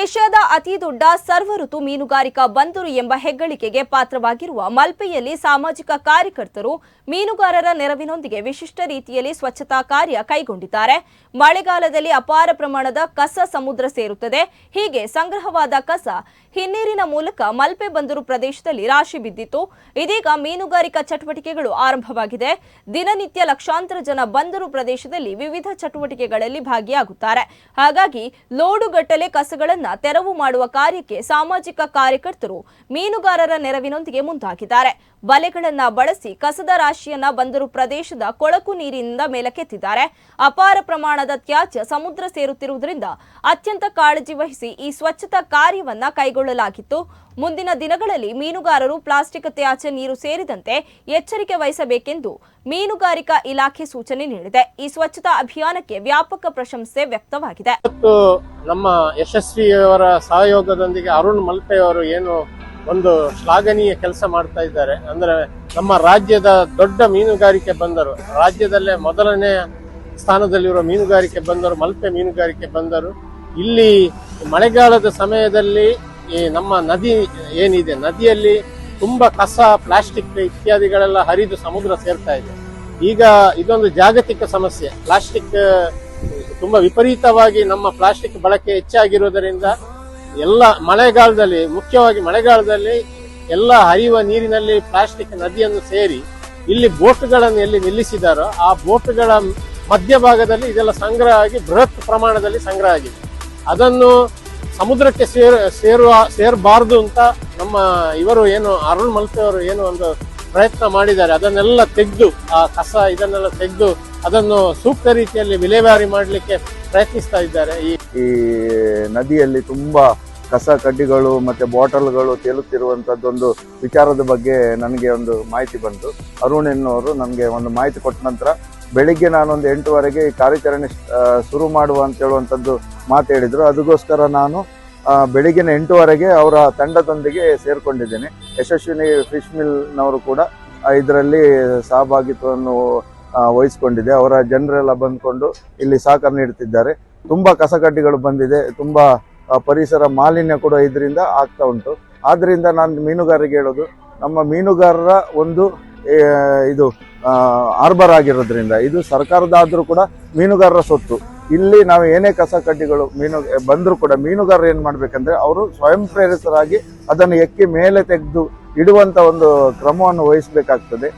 ಏಷ್ಯಾದ ಅತಿ ದೊಡ್ಡ ಸರ್ವ ಋತು ಮೀನುಗಾರಿಕಾ ಬಂದರು ಎಂಬ ಹೆಗ್ಗಳಿಕೆಗೆ ಪಾತ್ರವಾಗಿರುವ ಮಲ್ಪೆಯಲ್ಲಿ ಸಾಮಾಜಿಕ ಕಾರ್ಯಕರ್ತರು ಮೀನುಗಾರರ ನೆರವಿನೊಂದಿಗೆ ವಿಶಿಷ್ಟ ರೀತಿಯಲ್ಲಿ ಸ್ವಚ್ಛತಾ ಕಾರ್ಯ ಕೈಗೊಂಡಿದ್ದಾರೆ. ಮಳೆಗಾಲದಲ್ಲಿ ಅಪಾರ ಪ್ರಮಾಣದ ಕಸ ಸಮುದ್ರ ಸೇರುತ್ತದೆ. ಹೀಗೆ ಸಂಗ್ರಹವಾದ ಕಸ ಹಿನ್ನೀರಿನ ಮೂಲಕ ಮಲ್ಪೆ ಬಂದರು ಪ್ರದೇಶದಲ್ಲಿ ರಾಶಿ ಬಿದ್ದಿತ್ತು. ಇದೀಗ ಮೀನುಗಾರಿಕಾ ಚಟುವಟಿಕೆಗಳು ಆರಂಭವಾಗಿದೆ. ದಿನನಿತ್ಯ ಲಕ್ಷಾಂತರ ಜನ ಬಂದರು ಪ್ರದೇಶದಲ್ಲಿ ವಿವಿಧ ಚಟುವಟಿಕೆಗಳಲ್ಲಿ ಭಾಗಿಯಾಗುತ್ತಾರೆ. ಹಾಗಾಗಿ ಲೋಡುಗಟ್ಟಲೆ ಕಸಗಳನ್ನ ತೆರವು ಮಾಡುವ ಕಾರ್ಯಕ್ಕೆ ಸಾಮಾಜಿಕ ಕಾರ್ಯಕರ್ತರು ಮೀನುಗಾರರ ನೆರವಿನೊಂದಿಗೆ ಮುಂದಾಗಿದ್ದಾರೆ. ಬಲೆಗಳನ್ನ ಬಳಸಿ ಕಸದ ರಾಶಿಯನ್ನ ಬಂದರು ಪ್ರದೇಶದ ಕೊಳಕು ನೀರಿನಿಂದ ಮೇಲಕ್ಕೆತ್ತಿದ್ದಾರೆ. ಅಪಾರ ಪ್ರಮಾಣದ ತ್ಯಾಜ್ಯ ಸಮುದ್ರ ಸೇರುತ್ತಿರುವುದರಿಂದ ಅತ್ಯಂತ ಕಾಳಜಿ ವಹಿಸಿ ಈ ಸ್ವಚ್ಛತಾ ಕಾರ್ಯವನ್ನ ಕೈಗೊಳ್ಳಲಾಗಿತ್ತು. ಮುಂದಿನ ದಿನಗಳಲ್ಲಿ ಮೀನುಗಾರರು ಪ್ಲಾಸ್ಟಿಕ್ ತ್ಯಾಜ್ಯ ನೀರು ಸೇರಿದಂತೆ ಎಚ್ಚರಿಕೆ ವಹಿಸಬೇಕೆಂದು ಮೀನುಗಾರಿಕಾ ಇಲಾಖೆ ಸೂಚನೆ ನೀಡಿದೆ. ಈ ಸ್ವಚ್ಛತಾ ಅಭಿಯಾನಕ್ಕೆ ವ್ಯಾಪಕ ಪ್ರಶಂಸೆ ವ್ಯಕ್ತವಾಗಿದೆ. ನಮ್ಮ ನಮ್ಮ ಯಶಸ್ವಿಯವರ ಸಹಯೋಗದೊಂದಿಗೆ ಅರುಣ್ ಮಲ್ಪೆ ಅವರು ಏನು ಒಂದು ಶ್ಲಾಘನೀಯ ಕೆಲಸ ಮಾಡ್ತಾ ಇದ್ದಾರೆ. ಅಂದ್ರೆ ನಮ್ಮ ರಾಜ್ಯದ ದೊಡ್ಡ ಮೀನುಗಾರಿಕೆ ಬಂದರು. ರಾಜ್ಯದಲ್ಲೇ ಮೊದಲನೇ ಸ್ಥಾನದಲ್ಲಿರುವ ಮೀನುಗಾರಿಕೆ ಬಂದರು, ಮಲ್ಪೆ ಮೀನುಗಾರಿಕೆ ಬಂದರು. ಇಲ್ಲಿ ಮಳೆಗಾಲದ ಸಮಯದಲ್ಲಿ ಈ ನಮ್ಮ ನದಿ ಏನಿದೆ, ನದಿಯಲ್ಲಿ ತುಂಬಾ ಕಸ, ಪ್ಲಾಸ್ಟಿಕ್ ಇತ್ಯಾದಿಗಳೆಲ್ಲ ಹರಿದು ಸಮುದ್ರ ಸೇರ್ತಾ ಇದೆ. ಈಗ ಇದೊಂದು ಜಾಗತಿಕ ಸಮಸ್ಯೆ. ಪ್ಲಾಸ್ಟಿಕ್ ತುಂಬಾ ವಿಪರೀತವಾಗಿ ನಮ್ಮ ಪ್ಲಾಸ್ಟಿಕ್ ಬಳಕೆ ಹೆಚ್ಚಾಗಿರುವುದರಿಂದ ಎಲ್ಲ ಮಳೆಗಾಲದಲ್ಲಿ, ಮುಖ್ಯವಾಗಿ ಮಳೆಗಾಲದಲ್ಲಿ ಎಲ್ಲ ಹರಿಯುವ ನೀರಿನಲ್ಲಿ ಪ್ಲಾಸ್ಟಿಕ್ ನದಿಯನ್ನು ಸೇರಿ ಇಲ್ಲಿ ಬೋಟ್ಗಳನ್ನು ಎಲ್ಲಿ ನಿಲ್ಲಿಸಿದಾರೋ ಆ ಬೋಟ್ಗಳ ಮಧ್ಯಭಾಗದಲ್ಲಿ ಇದೆಲ್ಲ ಸಂಗ್ರಹ ಆಗಿ ಬೃಹತ್ ಪ್ರಮಾಣದಲ್ಲಿ ಸಂಗ್ರಹ ಆಗಿದೆ. ಅದನ್ನು ಸಮುದ್ರಕ್ಕೆ ಸೇರ್, ಸೇರುವ, ಸೇರಬಾರದು ಅಂತ ನಮ್ಮ ಇವರು ಏನು ಅರುಣ್ ಮಲ್ಪೆ ಅವರು ಏನು ಒಂದು ಪ್ರಯತ್ನ ಮಾಡಿದ್ದಾರೆ. ಅದನ್ನೆಲ್ಲ ತೆಗೆದು, ಆ ಕಸ ಇದನ್ನೆಲ್ಲ ತೆಗೆದು ಅದನ್ನು ಸೂಕ್ತ ರೀತಿಯಲ್ಲಿ ವಿಲೇವಾರಿ ಮಾಡಲಿಕ್ಕೆ ಪ್ರಯತ್ನಿಸ್ತಾ ಇದ್ದಾರೆ. ಈ ನದಿಯಲ್ಲಿ ತುಂಬಾ ಕಸ ಕಡ್ಡಿಗಳು ಮತ್ತೆ ಬಾಟಲ್ಗಳು ತೇಲುತ್ತಿರುವಂತದ್ದೊಂದು ವಿಚಾರದ ಬಗ್ಗೆ ನನಗೆ ಒಂದು ಮಾಹಿತಿ ಬಂತು. ಅರುಣ್ ಎನ್ನುವರು ನನಗೆ ಒಂದು ಮಾಹಿತಿ ಕೊಟ್ಟ ನಂತರ ಬೆಳಿಗ್ಗೆ ನಾನೊಂದು ಎಂಟುವರೆಗೆ ಈ ಕಾರ್ಯಾಚರಣೆ ಶುರು ಮಾಡುವ ಅಂತ ಹೇಳುವಂಥದ್ದು ಮಾತು ಹೇಳಿದರು. ಅದಕ್ಕೋಸ್ಕರ ನಾನು ಬೆಳಿಗ್ಗಿನ ಎಂಟುವರೆಗೆ ಅವರ ತಂಡದೊಂದಿಗೆ ಸೇರ್ಕೊಂಡಿದ್ದೇನೆ. ಯಶಸ್ವಿನಿ ಫಿಶ್ ಮಿಲ್ನವರು ಕೂಡ ಇದರಲ್ಲಿ ಸಹಭಾಗಿತ್ವವನ್ನು ವಹಿಸಿಕೊಂಡಿದೆ. ಅವರ ಜನರೆಲ್ಲ ಬಂದ್ಕೊಂಡು ಇಲ್ಲಿ ಸಹಕಾರ ನೀಡುತ್ತಿದ್ದಾರೆ. ತುಂಬ ಕಸಕಡ್ಡಿಗಳು ಬಂದಿದೆ. ತುಂಬ ಪರಿಸರ ಮಾಲಿನ್ಯ ಕೂಡ ಇದರಿಂದ ಆಗ್ತಾ ಉಂಟು. ಆದ್ದರಿಂದ ನಾನು ಮೀನುಗಾರರಿಗೆ ಹೇಳೋದು, ನಮ್ಮ ಮೀನುಗಾರರ ಒಂದು ಇದು ಆರ್ಬರ್ ಆಗಿರೋದ್ರಿಂದ, ಇದು ಸರ್ಕಾರದಾದರೂ ಕೂಡ ಮೀನುಗಾರರ ಸೊತ್ತು. ಇಲ್ಲಿ ನಾವು ಏನೇ ಕಸ ಕಡ್ಡಿಗಳು ಮೀನು ಬಂದರೂ ಕೂಡ ಮೀನುಗಾರರು ಏನು ಮಾಡಬೇಕಂದ್ರೆ ಅವರು ಸ್ವಯಂ ಪ್ರೇರಿತರಾಗಿ ಅದನ್ನು ಎಕ್ಕಿ ಮೇಲೆ ತೆಗೆದು ಇಡುವಂಥ ಒಂದು ಕ್ರಮವನ್ನು ವಹಿಸಬೇಕಾಗ್ತದೆ.